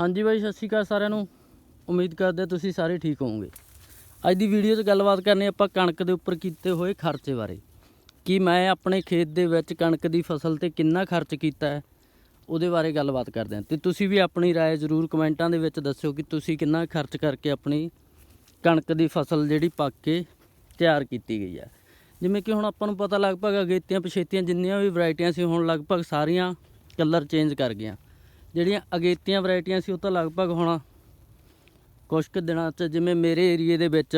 ਹਾਂਜੀ ਬਾਈ ਸਤਿ ਸ਼੍ਰੀ ਅਕਾਲ ਸਾਰਿਆਂ ਨੂੰ ਉਮੀਦ ਕਰਦੇ ਹਾਂ ਤੁਸੀਂ ਸਾਰੇ ਠੀਕ ਹੋਵੋਗੇ ਅੱਜ ਦੀ ਵੀਡੀਓ 'ਚ ਗੱਲਬਾਤ ਕਰਨੀ ਆਪਾਂ ਕਣਕ ਦੇ ਉੱਪਰ ਕੀਤੇ ਹੋਏ ਖਰਚੇ ਬਾਰੇ ਕਿ ਮੈਂ ਆਪਣੇ ਖੇਤ ਦੇ ਵਿੱਚ ਕਣਕ ਦੀ ਫਸਲ ਤੇ ਕਿੰਨਾ ਖਰਚ ਕੀਤਾ ਹੈ ਉਹਦੇ ਬਾਰੇ ਗੱਲਬਾਤ ਕਰਦੇ ਹਾਂ ਤੇ ਤੁਸੀਂ ਵੀ ਆਪਣੀ رائے ਜ਼ਰੂਰ ਕਮੈਂਟਾਂ ਦੇ ਵਿੱਚ ਦੱਸਿਓ ਕਿ ਤੁਸੀਂ ਕਿੰਨਾ ਖਰਚ ਕਰਕੇ ਆਪਣੀ ਕਣਕ ਦੀ ਫਸਲ ਜਿਹੜੀ ਪੱਕ ਕੇ ਤਿਆਰ ਕੀਤੀ ਗਈ ਹੈ ਜਿਵੇਂ ਕਿ ਹੁਣ ਆਪਾਂ ਨੂੰ ਪਤਾ ਲਗਭਗ ਅਗੇਤੀਆਂ ਪਛੇਤੀਆਂ ਜਿੰਨੀਆਂ ਵੀ ਵੈਰਾਈਟੀਆਂ ਸੀ ਹੁਣ ਲਗਭਗ ਸਾਰੀਆਂ ਕਲਰ ਚੇਂਜ ਕਰ ਗਈਆਂ ਜਿਹੜੀਆਂ ਅਗੇਤੀਆਂ ਵੈਰਾਈਟੀਆਂ ਸੀ ਉਹ ਤਾਂ ਲਗਭਗ ਹੁਣ ਕੁਝ ਕੁ ਦਿਨਾਂ 'ਚ ਜਿਵੇਂ ਮੇਰੇ ਏਰੀਏ ਦੇ ਵਿੱਚ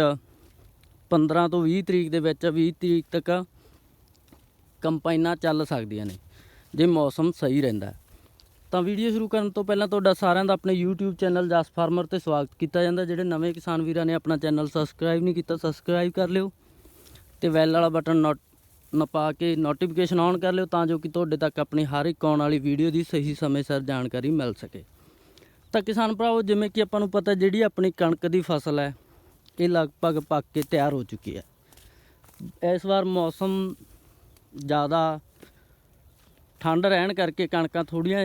15 ਤੋਂ 20 ਤਰੀਕ ਦੇ ਵਿੱਚ 20 ਤਰੀਕ ਤੱਕ ਕੰਪਾਈਨਾਂ ਚੱਲ ਸਕਦੀਆਂ ਨੇ, ਜੇ ਮੌਸਮ ਸਹੀ ਰਹਿੰਦਾ ਤਾਂ ਵੀਡੀਓ ਸ਼ੁਰੂ ਕਰਨ ਤੋਂ ਪਹਿਲਾਂ ਤੁਹਾਡਾ ਸਾਰਿਆਂ ਦਾ ਆਪਣੇ YouTube ਚੈਨਲ ਜਸ ਫਾਰਮਰ ਤੇ ਸਵਾਗਤ ਕੀਤਾ ਜਾਂਦਾ, ਜਿਹੜੇ ਨਵੇਂ ਕਿਸਾਨ ਵੀਰਾਂ ਨੇ ਆਪਣਾ ਚੈਨਲ ਸਬਸਕ੍ਰਾਈਬ ਨਹੀਂ ਕੀਤਾ ਸਬਸਕ੍ਰਾਈਬ ਕਰ ਲਿਓ ਤੇ ਬੈਲ ਵਾਲਾ ਬਟਨ ਨੋਟ ਨਪਾ ਕੇ ਨੋਟੀਫਿਕੇਸ਼ਨ ਔਨ ਕਰ ਲਿਓ ਤਾਂ ਜੋ ਕਿ ਤੁਹਾਡੇ ਤੱਕ ਆਪਣੀ ਹਰ ਇੱਕ ਆਉਣ ਵਾਲੀ ਵੀਡੀਓ ਦੀ ਸਹੀ ਸਮੇਂ ਸਿਰ ਜਾਣਕਾਰੀ ਮਿਲ ਸਕੇ। ਤਾਂ ਕਿਸਾਨ ਭਰਾਵੋ, ਜਿਵੇਂ ਕਿ ਆਪਾਂ ਨੂੰ ਪਤਾ ਜਿਹੜੀ ਆਪਣੀ ਕਣਕ ਦੀ ਫਸਲ ਹੈ, ਇਹ ਲਗਭਗ ਪੱਕ ਕੇ ਤਿਆਰ ਹੋ ਚੁੱਕੀ ਹੈ। ਇਸ ਵਾਰ ਮੌਸਮ ਜ਼ਿਆਦਾ ਠੰਡ ਰਹਿਣ ਕਰਕੇ ਕਣਕਾਂ ਥੋੜੀਆਂ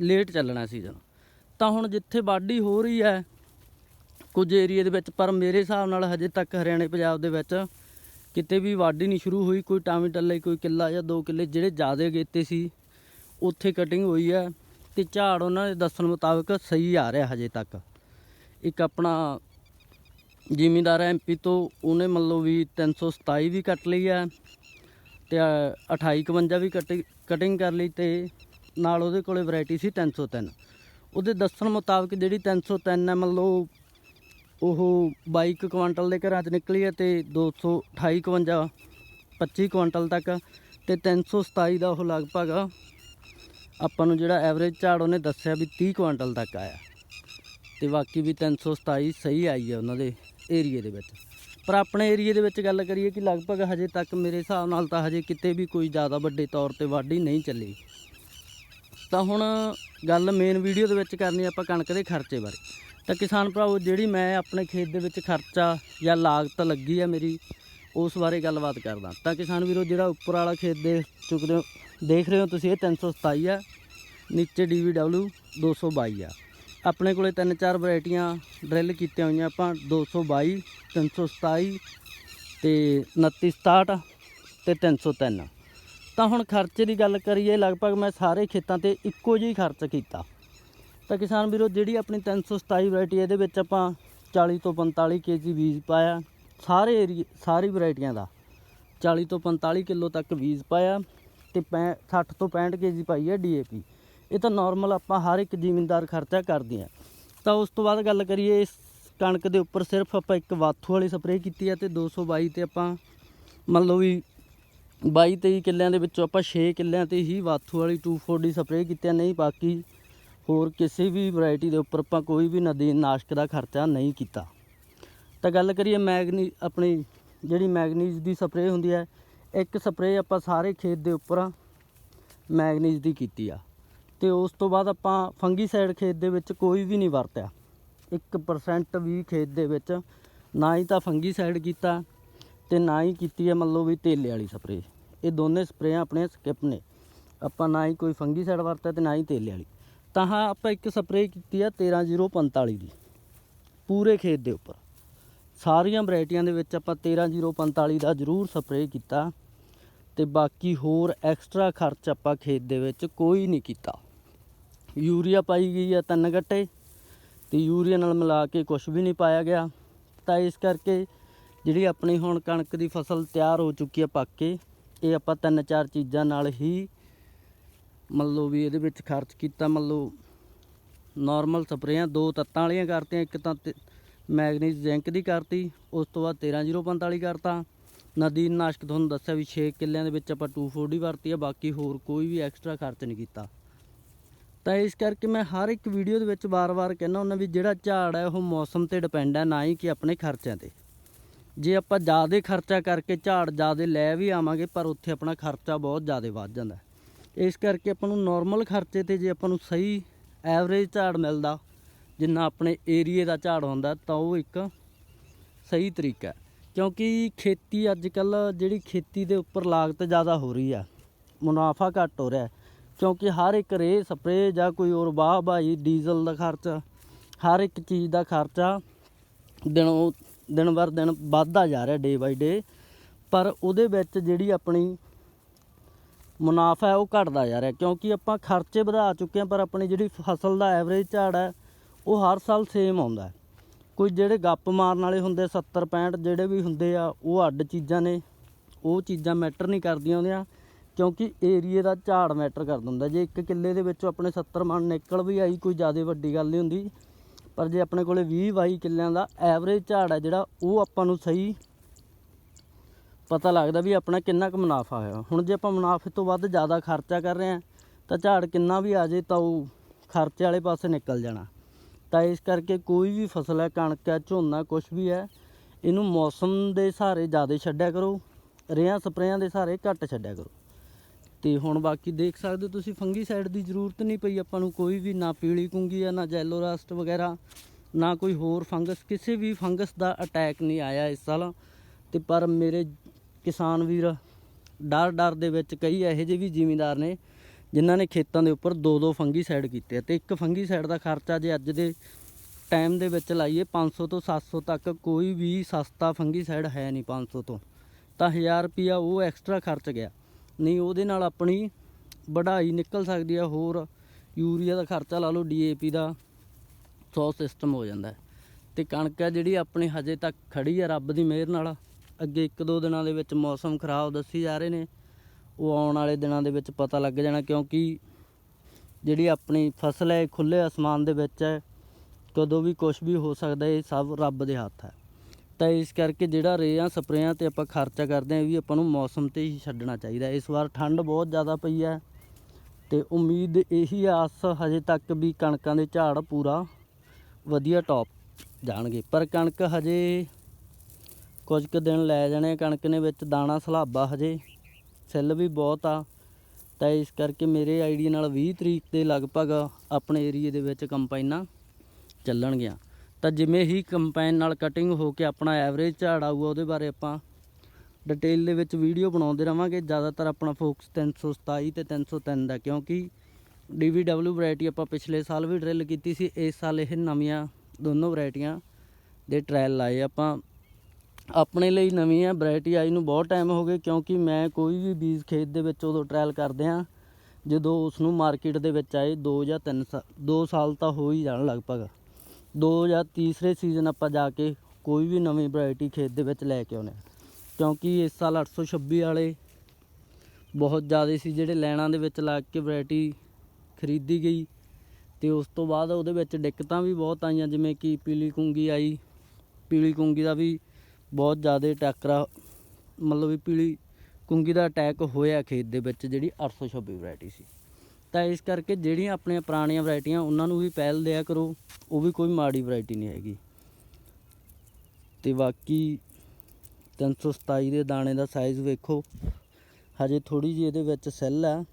ਲੇਟ ਚੱਲਣਾ ਸੀਜ਼ਨ ਤਾਂ ਹੁਣ ਜਿੱਥੇ ਵਾਢੀ ਹੋ ਰਹੀ ਹੈ, ਕੁਝ ਏਰੀਏ ਦੇ ਵਿੱਚ, ਪਰ ਮੇਰੇ ਹਿਸਾਬ ਨਾਲ ਹਜੇ ਤੱਕ ਹਰਿਆਣੇ, ਪੰਜਾਬ ਦੇ ਵਿੱਚ ਕਿਤੇ ਵੀ ਵਾਢੀ ਨਹੀਂ ਸ਼ੁਰੂ ਹੋਈ, ਕੋਈ ਟਾਵੀ ਟੱਲੇ, ਕੋਈ ਕਿੱਲਾ ਜਾਂ ਦੋ ਕਿੱਲੇ, ਜਿਹੜੇ ਜ਼ਿਆਦਾ ਗੇਤੇ ਸੀ, ਉੱਥੇ ਕਟਿੰਗ ਹੋਈ ਹੈ ਤੇ ਝਾੜ ਉਹਨਾਂ ਦੇ ਦੱਸਣ ਮੁਤਾਬਕ ਸਹੀ ਆ ਰਿਹਾ ਹਜੇ ਤੱਕ। ਇੱਕ ਆਪਣਾ ਜ਼ਿਮੀਂਦਾਰ ਐਮਪੀ ਤੋਂ, ਉਹਨੇ ਮੰਨ ਲਓ ਵੀ 327 ਵੀ ਕੱਟ ਲਈ ਹੈ ਤੇ 2851 ਵੀ ਕਟਿੰਗ ਕਟਿੰਗ ਕਰ ਲਈ ਤੇ ਨਾਲ ਉਹਦੇ ਕੋਲੇ ਵੈਰਾਈਟੀ ਸੀ 303 ਉਹਦੇ ਦੱਸਣ ਮੁਤਾਬਕ ਜਿਹੜੀ 303 ਹੈ, ਮੰਨ ਲਓ ਉਹ 22 ਕੁ ਕੁਆਂਟਲ ਦੇ ਘਰਾਂ 'ਚ ਨਿਕਲੀ ਹੈ ਤੇ 228 51 25 ਕੁਇੰਟਲ ਤੱਕ ਤੇ 327 ਦਾ ਉਹ ਲਗਭਗ ਆਪਾਂ ਨੂੰ ਜਿਹੜਾ ਐਵਰੇਜ ਝਾੜ ਉਹਨੇ ਦੱਸਿਆ ਵੀ 30 ਕੁਆਂਟਲ ਤੱਕ ਆਇਆ। ਤੇ ਬਾਕੀ ਵੀ 327 ਸਹੀ ਆਈ ਹੈ ਉਹਨਾਂ ਦੇ ਏਰੀਏ ਦੇ ਵਿੱਚ। ਪਰ ਆਪਣੇ ਏਰੀਏ ਦੇ ਵਿੱਚ ਗੱਲ ਕਰੀਏ ਕਿ ਲਗਭਗ ਹਜੇ ਤੱਕ ਮੇਰੇ ਹਿਸਾਬ ਨਾਲ ਤਾਂ ਹਜੇ ਕਿਤੇ ਵੀ ਕੋਈ ਜ਼ਿਆਦਾ ਵੱਡੇ ਤੌਰ ਤੇ ਵਾਢੀ ਨਹੀਂ ਚੱਲੀ। ਤਾਂ ਹੁਣ ਗੱਲ ਮੇਨ ਵੀਡੀਓ ਦੇ ਵਿੱਚ ਕਰਨੀ ਆਪਾਂ ਕਣਕ ਦੇ ਖਰਚੇ ਬਾਰੇ। ਤਾਂ ਕਿਸਾਨ ਭਰਾਵੋ, ਜਿਹੜੀ ਮੈਂ ਆਪਣੇ ਖੇਤ ਦੇ ਵਿੱਚ ਖਰਚਾ ਜਾਂ ਲਾਗਤ ਲੱਗੀ ਆ ਮੇਰੀ, ਉਸ ਬਾਰੇ ਗੱਲਬਾਤ ਕਰਦਾ। ਤਾਂ ਕਿਸਾਨ ਵੀਰੋ, ਜਿਹੜਾ ਉੱਪਰ ਵਾਲਾ ਖੇਤ ਦੇ ਚੁੱਕਦੇ ਹੋ, ਦੇਖ ਰਹੇ ਹੋ ਤੁਸੀਂ, ਇਹ 327 ਆ, ਨੀਚੇ DVW 222 ਆ। ਆਪਣੇ ਕੋਲੇ ਤਿੰਨ ਚਾਰ ਵੈਰਾਈਟੀਆਂ ਡਰਿਲ ਕੀਤੀਆਂ ਹੋਈਆਂ ਆਪਾਂ 222 327 ਤੇ 2967 ਤੇ 303 ਤਾਂ ਹੁਣ ਖਰਚੇ ਦੀ ਗੱਲ ਕਰੀਏ, ਲਗਭਗ ਮੈਂ ਸਾਰੇ ਖੇਤਾਂ ਤੇ ਇੱਕੋ ਜਿਹਾ ਖਰਚ ਕੀਤਾ। ਤਾਂ ਕਿਸਾਨ ਵੀਰੋ, ਜਿਹੜੀ ਆਪਣੀ 327 ਵੈਰਾਈਟੀ ਇਹਦੇ ਵਿੱਚ ਆਪਾਂ 40 ਤੋਂ 45 ਕੇਜੀ ਬੀਜ ਪਾਇਆ। ਸਾਰੇ ਏਰੀਏ ਸਾਰੀ ਵੈਰਾਈਟੀਆਂ ਦਾ। 40 ਤੋਂ 45 ਕਿਲੋ ਤੱਕ ਬੀਜ ਪਾਇਆ ਤੇ ਪੈ 60 ਤੋਂ 65 ਕੇਜੀ ਪਾਈ ਹੈ ਡੀਏਪੀ ਇਹ ਤਾਂ ਨਾਰਮਲ ਆਪਾਂ ਹਰ ਇੱਕ ਜ਼ਿਮੀਂਦਾਰ ਖਰਚਾ ਕਰਦੇ ਆ ਤਾਂ ਉਸ ਤੋਂ ਬਾਅਦ ਗੱਲ ਕਰੀਏ, ਇਸ ਕਣਕ ਦੇ ਉੱਪਰ ਸਿਰਫ ਆਪਾਂ ਇੱਕ ਵਾਥੂ ਵਾਲੀ ਸਪਰੇਅ ਕੀਤੀ ਹੈ ਤੇ 222 ਤੇ ਆਪਾਂ ਮੰਨ ਲਓ ਵੀ 22 23 ਕਿੱਲਿਆਂ ਦੇ ਵਿੱਚੋਂ ਆਪਾਂ 6 ਕਿੱਲਿਆਂ ਤੇ ਹੀ ਵਾਥੂ ਵਾਲੀ 240 ਸਪਰੇਅ ਕੀਤੀ ਹੈ। ਨਹੀਂ, ਬਾਕੀ ਹੋਰ ਕਿਸੇ ਵੀ ਵੈਰਾਈਟੀ ਦੇ ਉੱਪਰ ਆਪਾਂ ਕੋਈ ਵੀ ਨਦੀਨ ਨਾਸ਼ਕ ਦਾ ਖਰਚਾ ਨਹੀਂ ਕੀਤਾ। ਤਾਂ ਗੱਲ ਕਰੀਏ ਮੈਗਨੀ, ਆਪਣੀ ਜਿਹੜੀ ਮੈਗਨੀਜ਼ ਦੀ ਸਪਰੇਅ ਹੁੰਦੀ ਹੈ, ਇੱਕ ਸਪਰੇਅ ਆਪਾਂ ਸਾਰੇ ਖੇਤ ਦੇ ਉੱਪਰ ਮੈਗਨੀਜ਼ ਦੀ ਕੀਤੀ ਆ। ਤੇ ਉਸ ਤੋਂ ਬਾਅਦ ਆਪਾਂ ਫੰਗੀਸਾਈਡ ਖੇਤ ਦੇ ਵਿੱਚ ਕੋਈ ਵੀ ਨਹੀਂ ਵਰਤਿਆ। 1% ਵੀ ਖੇਤ ਦੇ ਵਿੱਚ ਨਾ ਹੀ ਤਾਂ ਫੰਗੀਸਾਈਡ ਕੀਤਾ ਤੇ ਨਾ ਹੀ ਕੀਤੀ ਹੈ ਮੰਨ ਲਓ ਵੀ ਤੇਲੇ ਵਾਲੀ ਸਪਰੇਅ। ਇਹ ਦੋਨੇ ਸਪਰੇਆਂ ਆਪਣੇ ਸਕਿਪ ਨੇ। ਆਪਾਂ ਨਾ ਹੀ ਕੋਈ ਫੰਗੀਸਾਈਡ ਵਰਤਿਆ ਤੇ ਨਾ ਹੀ ਤੇਲੇ ਵਾਲੀ। ਤਾਂ ਹਾਂ, ਆਪਾਂ ਇੱਕ ਸਪਰੇਅ ਕੀਤੀ ਆ 13045 ਦੀ, ਪੂਰੇ ਖੇਤ ਦੇ ਉੱਪਰ। ਸਾਰੀਆਂ ਵੈਰਾਈਟੀਆਂ ਦੇ ਵਿੱਚ ਆਪਾਂ 13045 ਦਾ ਜ਼ਰੂਰ ਸਪਰੇਅ ਕੀਤਾ ਤੇ ਬਾਕੀ ਹੋਰ ਐਕਸਟਰਾ ਖਰਚ ਆਪਾਂ ਖੇਤ ਦੇ ਵਿੱਚ ਕੋਈ ਨਹੀਂ ਕੀਤਾ। ਯੂਰੀਆ ਪਾਈ ਗਈ ਆ ਤਿੰਨ ਗੱਟੇ ਤੇ ਯੂਰੀਆ ਨਾਲ ਮਿਲਾ ਕੇ ਕੁਝ ਵੀ ਨਹੀਂ ਪਾਇਆ ਗਿਆ। ਤਾਂ ਇਸ ਕਰਕੇ ਜਿਹੜੀ ਆਪਣੀ ਹੁਣ ਕਣਕ ਦੀ ਫਸਲ ਤਿਆਰ ਹੋ ਚੁੱਕੀ ਆ ਪੱਕ ਕੇ, ਇਹ ਆਪਾਂ ਤਿੰਨ ਚਾਰ ਚੀਜ਼ਾਂ ਨਾਲ ਹੀ ਮੰਨ ਲਓ ਵੀ ਇਹਦੇ ਵਿੱਚ ਖਰਚ ਕੀਤਾ ਮੰਨ ਲਓ ਨਾਰਮਲ ਸਪਰੇਆਂ, ਦੋ ਤੱਤਾਂ ਵਾਲੀਆਂ ਕਰਤੀਆਂ, ਇੱਕ ਤਾਂ ਤੇ- ਮੈਗਨੀਜ਼ ਜ਼ਿੰਕ ਦੀ ਕਰਤੀ, ਉਸ ਤੋਂ ਬਾਅਦ 13045 ਕਰਤਾ। ਨਦੀਨ ਨਾਸ਼ਕ ਤੁਹਾਨੂੰ ਦੱਸਿਆ ਵੀ 6 ਕਿੱਲਿਆਂ ਦੇ ਵਿੱਚ ਆਪਾਂ 240 ਵਰਤੀ ਆ, ਬਾਕੀ ਹੋਰ ਕੋਈ ਵੀ ਐਕਸਟਰਾ ਖਰਚ ਨਹੀਂ ਕੀਤਾ। ਤਾਂ ਇਸ ਕਰਕੇ ਮੈਂ ਹਰ ਇੱਕ ਵੀਡੀਓ ਦੇ ਵਿੱਚ ਵਾਰ-ਵਾਰ ਕਹਿੰਦਾ ਹੁੰਦਾ ਵੀ ਜਿਹੜਾ ਝਾੜ ਹੈ, ਉਹ ਮੌਸਮ ਤੇ ਡਿਪੈਂਡ ਹੈ, ਨਾ ਹੀ ਕਿ ਆਪਣੇ ਖਰਚਿਆਂ ਤੇ। ਜੇ ਆਪਾਂ ਜ਼ਿਆਦਾ ਖਰਚਾ ਕਰਕੇ ਝਾੜ ਜ਼ਿਆਦਾ ਲੈ ਵੀ ਆਵਾਂਗੇ, ਪਰ ਉੱਥੇ ਆਪਣਾ ਖਰਚਾ ਬਹੁਤ ਜ਼ਿਆਦਾ ਵੱਧ ਜਾਂਦਾ ਹੈ। ਇਸ ਕਰਕੇ ਆਪਾਂ ਨੂੰ ਨਾਰਮਲ ਖਰਚੇ ਤੇ ਜੇ ਆਪਾਂ ਨੂੰ ਸਹੀ ਐਵਰੇਜ ਝਾੜ ਮਿਲਦਾ, ਜਿੰਨਾ ਆਪਣੇ ਏਰੀਏ ਦਾ ਝਾੜ ਹੁੰਦਾ, ਤਾਂ ਉਹ ਇੱਕ ਸਹੀ ਤਰੀਕਾ ਕਿਉਂਕਿ ਖੇਤੀ ਅੱਜ ਕੱਲ ਜਿਹੜੀ ਖੇਤੀ ਦੇ ਉੱਪਰ ਲਾਗਤ ਜ਼ਿਆਦਾ ਹੋ ਰਹੀ ਆ, ਮੁਨਾਫਾ ਘੱਟ ਹੋ ਰਿਹਾ ਕਿਉਂਕਿ ਹਰ ਇੱਕ ਰੇ ਸਪਰੇ ਜਾਂ ਕੋਈ ਹੋਰ ਵਾਹ ਭਾਈ, ਡੀਜ਼ਲ ਦਾ ਖਰਚਾ, ਹਰ ਇੱਕ ਚੀਜ਼ ਦਾ ਖਰਚਾ ਦਿਨੋਂ ਦਿਨ ਬਰ ਦਿਨ ਵੱਧਦਾ ਜਾ ਰਿਹਾ ਡੇ ਬਾਈ ਡੇ ਪਰ ਉਹਦੇ ਵਿੱਚ ਜਿਹੜੀ ਆਪਣੀ ਮੁਨਾਫਾ ਹੈ, ਉਹ ਘਟਦਾ ਜਾ ਰਿਹਾ ਕਿਉਂਕਿ ਆਪਾਂ ਖਰਚੇ ਵਧਾ ਚੁੱਕੇ ਹਾਂ, ਪਰ ਆਪਣੀ ਜਿਹੜੀ ਫਸਲ ਦਾ ਐਵਰੇਜ ਝਾੜ ਹੈ, ਉਹ ਹਰ ਸਾਲ ਸੇਮ ਆਉਂਦਾ ਕੋਈ ਜਿਹੜੇ ਗੱਪ ਮਾਰਨ ਵਾਲੇ ਹੁੰਦੇ 70 65 ਜਿਹੜੇ ਵੀ ਹੁੰਦੇ ਆ, ਉਹ ਅੱਡ ਚੀਜ਼ਾਂ ਨੇ। ਉਹ ਚੀਜ਼ਾਂ ਮੈਟਰ ਨਹੀਂ ਕਰਦੀਆਂ ਹੁੰਦੀਆਂ ਕਿਉਂਕਿ ਏਰੀਏ ਦਾ ਝਾੜ ਮੈਟਰ ਕਰ ਦਿੰਦਾ ਜੇ ਇੱਕ ਕਿੱਲੇ ਦੇ ਵਿੱਚੋਂ ਆਪਣੇ 70 ਮਣ ਨਿਕਲ ਵੀ ਆਈ, ਕੋਈ ਜ਼ਿਆਦਾ ਵੱਡੀ ਗੱਲ ਨਹੀਂ ਹੁੰਦੀ। ਪਰ ਜੇ ਆਪਣੇ ਕੋਲੇ 20 22 ਕਿੱਲਿਆਂ ਦਾ ਐਵਰੇਜ ਝਾੜ ਹੈ, ਜਿਹੜਾ ਉਹ ਆਪਾਂ ਨੂੰ ਸਹੀ ਪਤਾ ਲੱਗਦਾ ਵੀ ਆਪਣਾ ਕਿੰਨਾ ਕੁ ਮੁਨਾਫਾ ਹੋਇਆ। ਹੁਣ ਜੇ ਆਪਾਂ ਮੁਨਾਫੇ ਤੋਂ ਵੱਧ ਜ਼ਿਆਦਾ ਖਰਚਾ ਕਰ ਰਹੇ ਹਾਂ, ਤਾਂ ਝਾੜ ਕਿੰਨਾ ਵੀ ਆ ਜੇ ਤਾਂ ਉਹ ਖਰਚੇ ਵਾਲੇ ਪਾਸੇ ਨਿਕਲ ਜਾਣਾ। ਤਾਂ ਇਸ ਕਰਕੇ ਕੋਈ ਵੀ ਫਸਲ ਹੈ, ਕਣਕ ਹੈ, ਝੋਨਾ ਕੁਝ ਵੀ ਹੈ, ਇਹਨੂੰ ਮੌਸਮ ਦੇ ਸਹਾਰੇ ਜ਼ਿਆਦਾ ਛੱਡਿਆ ਕਰੋ, ਰੇਹਾਂ, ਸਪਰੇਆਂ ਦੇ ਸਹਾਰੇ ਘੱਟ ਛੱਡਿਆ ਕਰੋ। ਤੇ ਹੁਣ ਬਾਕੀ ਦੇਖ ਸਕਦੇ ਹੋ ਤੁਸੀਂ, ਫੰਗੀ ਸਾਈਡ ਦੀ ਜ਼ਰੂਰਤ ਨਹੀਂ ਪਈ ਆਪਾਂ ਨੂੰ ਕੋਈ ਵੀ, ਨਾ ਪੀਲੀ ਕੁੰਗੀ ਆ, ਨਾ ਜੈਲੋ ਰਸਟ ਵਗੈਰਾ, ਨਾ ਕੋਈ ਹੋਰ ਫੰਗਸ, ਕਿਸੇ ਵੀ ਫੰਗਸ ਦਾ ਅਟੈਕ ਨਹੀਂ ਆਇਆ ਇਸ ਸਾਲ। ਤੇ ਪਰ ਮੇਰੇ ਕਿਸਾਨ ਵੀਰ ਡਰ ਡਰ ਦੇ ਵਿੱਚ ਕਈ ਇਹੋ ਜਿਹੇ ਵੀ ਜ਼ਿਮੀਂਦਾਰ ਨੇ ਜਿਨ੍ਹਾਂ ਨੇ ਖੇਤਾਂ ਦੇ ਉੱਪਰ ਦੋ ਦੋ ਫੰਗੀ ਸਾਈਡ ਕੀਤੇ ਆ ਤੇ ਇੱਕ ਫੰਗੀ ਸਾਈਡ ਦਾ ਖਰਚਾ ਜੇ ਅੱਜ ਦੇ ਟਾਈਮ ਦੇ ਵਿੱਚ ਲਾਈਏ 500 ਤੋਂ 700 ਤੱਕ ਕੋਈ ਵੀ ਸਸਤਾ ਫੰਗੀ ਸਾਈਡ ਹੈ ਨਹੀਂ 500 ਤੋਂ। ਤਾਂ 1000 ਰੁਪਿਆ ਉਹ ਐਕਸਟਰਾ ਖਰਚ ਗਿਆ। ਨਹੀਂ, ਉਹਦੇ ਨਾਲ ਆਪਣੀ ਵਢਾਈ ਨਿਕਲ ਸਕਦੀ ਹੈ ਹੋਰ ਯੂਰੀਆ ਦਾ ਖਰਚਾ ਲਾ ਲਓ ਡੀਏਪੀ ਦਾ 100 ਸਿਸਟਮ ਹੋ ਜਾਂਦਾ। ਹੈ। ਤੇ ਕਣਕ ਹੈ ਜਿਹੜੀ ਆਪਣੇ ਹਜੇ ਤੱਕ ਖੜੀ ਆ ਰੱਬ ਦੀ ਮਿਹਰ ਨਾਲ। ਅੱਗੇ ਇੱਕ ਦੋ ਦਿਨਾਂ ਦੇ ਵਿੱਚ ਮੌਸਮ ਖਰਾਬ ਦੱਸੀ ਜਾ ਰਹੇ ਨੇ। ਉਹ ਆਉਣ ਵਾਲੇ ਦਿਨਾਂ ਦੇ ਵਿੱਚ ਪਤਾ ਲੱਗ ਜਾਣਾ ਕਿਉਂਕਿ ਜਿਹੜੀ ਆਪਣੀ ਫਸਲ ਹੈ ਖੁੱਲੇ ਅਸਮਾਨ ਦੇ ਵਿੱਚ ਹੈ। ਕਦੋਂ ਵੀ ਕੁਝ ਵੀ ਹੋ ਸਕਦਾ ਇਹ ਸਭ ਰੱਬ ਦੇ ਹੱਥ ਹੈ। ਤਾਂ ਇਸ ਕਰਕੇ ਜਿਹੜਾ ਰੇਹਾਂ, ਸਪਰੇਆਂ ਤੇ ਆਪਾਂ ਖਰਚਾ ਕਰਦੇ ਹਾਂ, ਇਹ ਵੀ ਆਪਾਂ ਨੂੰ ਮੌਸਮ ਤੇ ਹੀ ਛੱਡਣਾ ਚਾਹੀਦਾ ਇਸ ਵਾਰ ਠੰਡ ਬਹੁਤ ਜ਼ਿਆਦਾ ਪਈ ਹੈ ਤੇ ਉਮੀਦ ਇਹੀ ਆਸ ਹਜੇ ਤੱਕ ਵੀ ਕਣਕਾਂ ਦੇ ਝਾੜ ਪੂਰਾ ਵਧੀਆ ਟੌਪ ਜਾਣਗੇ। ਪਰ ਕਣਕ ਹਜੇ ਕੁਝ ਕੁ ਦਿਨ ਲੈ ਜਾਣੇ ਕਣਕ ਨੇ ਵਿੱਚ ਦਾਣਾ ਸਲਾਬਾ ਹਜੇ, ਸੈੱਲ ਵੀ ਬਹੁਤ ਆ। ਤਾਂ ਇਸ ਕਰਕੇ ਮੇਰੇ ਆਈਡੀਆ ਨਾਲ 20 ਤਰੀਕ ਦੇ ਲਗਭਗ ਆਪਣੇ ਏਰੀਏ ਦੇ ਵਿੱਚ ਕੰਪਾਈਨਾਂ ਚੱਲਣਗੀਆਂ। ਤਾਂ ਜਿਵੇਂ ਹੀ ਕੰਪਾਈਨ ਨਾਲ ਕਟਿੰਗ ਹੋ ਕੇ ਆਪਣਾ ਐਵਰੇਜ ਝਾੜ ਆਊਗਾ, ਉਹਦੇ ਬਾਰੇ ਆਪਾਂ ਡਿਟੇਲ ਦੇ ਵਿੱਚ ਵੀਡੀਓ ਬਣਾਉਂਦੇ ਰਵਾਂਗੇ। ਜ਼ਿਆਦਾਤਰ ਆਪਣਾ ਫੋਕਸ 327 ਤੇ 303 ਦਾ, ਕਿਉਂਕਿ DVW ਵੈਰਾਈਟੀ ਆਪਾਂ ਪਿਛਲੇ ਸਾਲ ਵੀ ਡਰਿਲ ਕੀਤੀ ਸੀ, ਇਸ ਸਾਲ ਇਹ ਨਵੀਆਂ ਦੋਨੋਂ ਵੈਰਾਈਟੀਆਂ ਦੇ ਟ੍ਰਾਇਲ ਲਾਏ ਆਪਾਂ। ਆਪਣੇ ਲਈ ਨਵੀਂ ਹੈ ਵੈਰਾਈਟੀ ਆਈ ਨੂੰ ਬਹੁਤ ਟਾਈਮ ਹੋ ਗਿਆ ਕਿਉਂਕਿ ਮੈਂ ਕੋਈ ਵੀ ਬੀਜ ਖੇਤ ਦੇ ਵਿੱਚ ਉਦੋਂ ਟ੍ਰਾਇਲ ਕਰਦੇ ਆ ਜਦੋਂ ਉਸ ਨੂੰ ਮਾਰਕੀਟ ਦੇ ਵਿੱਚ ਆਏ 2 ਜਾਂ 3 ਸਾਲ 2 ਸਾਲ ਤਾਂ ਹੋ ਹੀ ਜਾਣ ਲਗਭਗ। 2 ਜਾਂ ਤੀਸਰੇ ਸੀਜ਼ਨ ਆਪਾਂ ਜਾ ਕੇ ਕੋਈ ਵੀ ਨਵੀਂ ਵੈਰਾਈਟੀ ਖੇਤ ਦੇ ਵਿੱਚ ਲੈ ਕੇ ਆਉਂਦੇ ਹਾਂ। ਕਿਉਂਕਿ ਇਸ ਸਾਲ 826 ਵਾਲੇ ਬਹੁਤ ਜ਼ਿਆਦਾ ਸੀ ਜਿਹੜੇ ਲੈਣਾ ਦੇ ਵਿੱਚ ਲੱਗ ਕੇ ਵੈਰਾਈਟੀ ਖਰੀਦੀ ਗਈ ਤੇ ਉਸ ਤੋਂ ਬਾਅਦ ਉਹਦੇ ਵਿੱਚ ਦਿੱਕਤਾਂ ਵੀ ਬਹੁਤ ਆਈਆਂ, ਜਿਵੇਂ ਕਿ ਪੀਲੀ ਕੁੰਗੀ ਆਈ, ਪੀਲੀ ਕੁੰਗੀ ਦਾ ਵੀ ਬਹੁਤ ਜ਼ਿਆਦਾ ਟਾਕਰਾ, ਮਤਲਬ ਵੀ ਪੀਲੀ ਕੁੰਗੀ ਦਾ ਅਟੈਕ ਹੋਇਆ ਖੇਤ ਦੇ ਵਿੱਚ ਜਿਹੜੀ 826 ਵੈਰਾਈਟੀ ਸੀ। ਤਾਂ ਇਸ ਕਰਕੇ ਜਿਹੜੀਆਂ ਆਪਣੀਆਂ ਪੁਰਾਣੀਆਂ ਵੈਰਾਈਟੀਆਂ ਉਹਨਾਂ ਨੂੰ ਵੀ ਪਹਿਲ ਦਿਆ ਕਰੋ, ਉਹ ਵੀ ਕੋਈ ਮਾੜੀ ਵੈਰਾਈਟੀ ਨਹੀਂ ਹੈਗੀ। ਤੇ ਬਾਕੀ 327 ਦੇ ਦਾਣੇ ਦਾ ਸਾਈਜ਼ ਵੇਖੋ, ਹਜੇ ਥੋੜੀ ਜਿਹੀ ਇਹਦੇ ਵਿੱਚ ਸੈੱਲ ਆ।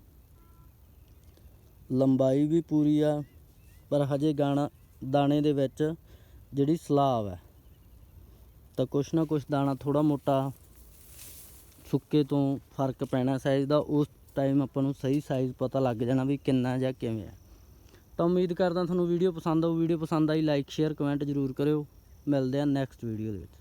ਲੰਬਾਈ ਵੀ ਪੂਰੀ ਆ, ਪਰ ਹਜੇ ਗਾਣਾ, ਦਾਣੇ ਦੇ ਵਿੱਚ ਜਿਹੜੀ ਸਲਾਬ ਹੈ ਤਾਂ ਕੁਛ ਨਾ ਕੁਛ ਦਾਣਾ ਥੋੜਾ ਮੋਟਾ ਸੁੱਕੇ ਤੋਂ ਫ਼ਰਕ ਪੈਣਾ ਸਾਈਜ਼ ਦਾ, ਉਸ ਟਾਈਮ ਆਪਾਂ ਨੂੰ ਸਹੀ ਸਾਈਜ਼ ਪਤਾ ਲੱਗ ਜਾਣਾ ਵੀ ਕਿੰਨਾ ਜਾਂ ਕਿਵੇਂ ਹੈ ਤਾਂ ਉਮੀਦ ਕਰਦਾ ਤੁਹਾਨੂੰ ਵੀਡੀਓ ਪਸੰਦ ਆਊ। ਵੀਡੀਓ ਪਸੰਦ ਆਈ ਲਾਈਕ ਸ਼ੇਅਰ ਕਮੈਂਟ ਜ਼ਰੂਰ ਕਰਿਓ। ਮਿਲਦੇ ਆ ਨੈਕਸਟ ਵੀਡੀਓ ਦੇ ਵਿੱਚ।